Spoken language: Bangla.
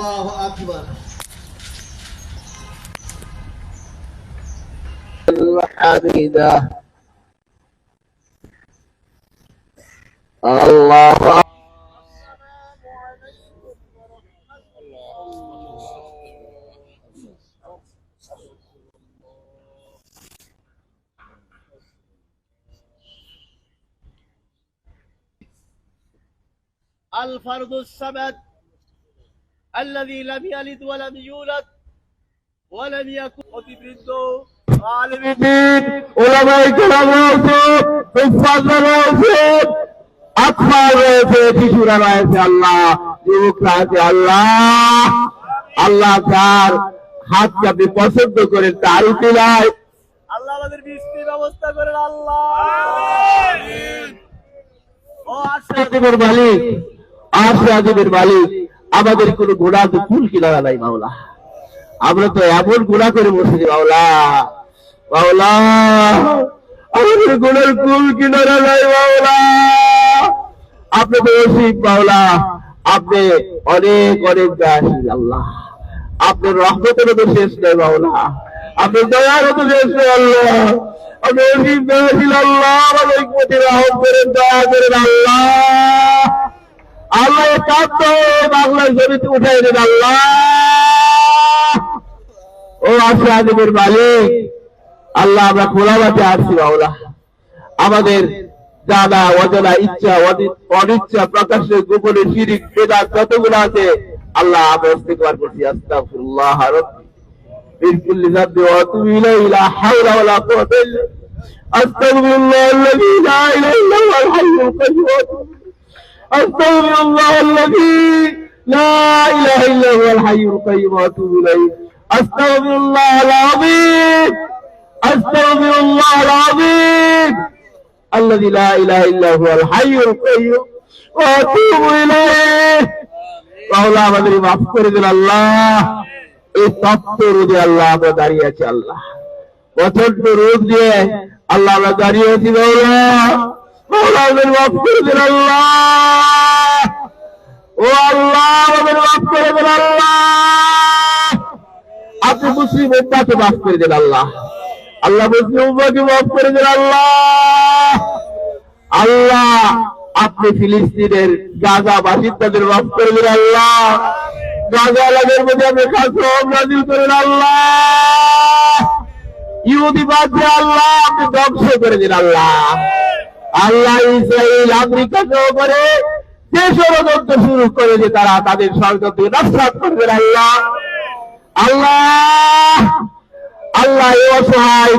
الله أكبر. الحميدة الله الفرد الصمد الذي لم يلد ولم يولد ولم يكن অতিবৃদ্ধ عالم দিন ওলামাই কেরাম রয়েছে হুফাজরা রয়েছে আত্মা রয়েছে শিশুরা রয়েছে আল্লাহ যুবকরা আছে আল্লাহ আল্লাহ তার হাতকে আপনি পছন্দ করে তার উঠিলায় আল্লাহ আমাদের বৃষ্টির ব্যবস্থা করেন আল্লাহ ও আচ্ছা আজিবের মালিক আসে আজিবের মালিক আমাদের কোন গোড়া তো ফুল কিনা নাই, মাওলা? আমরা তো এমন গোড়া করে বসেছি, মাওলা। মাওলা, আমাদের গুণের কুল কিনারা নাই আপনি আপনি অনেক অনেক দাসী, আল্লাহ। আপনার রহমতের তো শেষ নেই, মাওলা। আপনি দয়ার তো শেষ নেই, আল্লাহ। আপনি ওসিফ দাসী, আল্লাহ। আমাদের প্রতি রহম করেন, দয়া করেন, আল্লাহ। আল্লাহ বাংলার জমি উঠাই দেবে আল্লাহ। ও আশা আদিমের মালিক। আল্লাহ আমরা খোলাবাতে আসছি বাংলা আমাদের জানা, অজানা, ইচ্ছা অনিচ্ছা প্রকাশ্যে গোপনে শিরিক বেদা কতগুলো আছে, আল্লাহ আমরা করছি। استغفر الله الذي لا اله الا هو الحي القيوم واتوب اليه استغفر الله العظيم استغفر الله العظيم الذي لا اله الا هو الحي القيوم واتوب اليه মাওলা আমাদের মাফ করে দিন আল্লাহ এই তত্ত্ব রোদে আল্লাহ আমরা দাঁড়িয়ে আছি আল্লাহ প্রচন্ড রোদ দিয়ে আল্লাহ আমরা দাঁড়িয়ে আছি মাওলা মাওলা আমাদের মাফ করে দিন আল্লাহ ও আল্লাহ আমাদের মাফ করে দিন আল্লাহ। আপনি মুসলিম উম্মাকে মাফ করে দিন আল্লাহ। আল্লাহ মুসলিম উম্মাকে মাফ করে দিন আল্লাহ। আল্লাহ, আপনি ফিলিস্তিনের গাজা বাসিন্দাদের মাফ করে দিন আল্লাহ। গাজা এলাকার মধ্যে আপনি খাসম নাজিল করেন আল্লাহ। ইহুদি বাদ আল্লাহ, আপনি ধ্বংস করে দিন আল্লাহ। আল্লাহ ইসরায়েল আমেরিকা করে যে ষড়যন্ত্র শুরু করেছে তারা তাদের ষড়যন্ত্র নস্বাত করবেন আল্লাহ। আল্লাহ। আল্লাহ অসহায়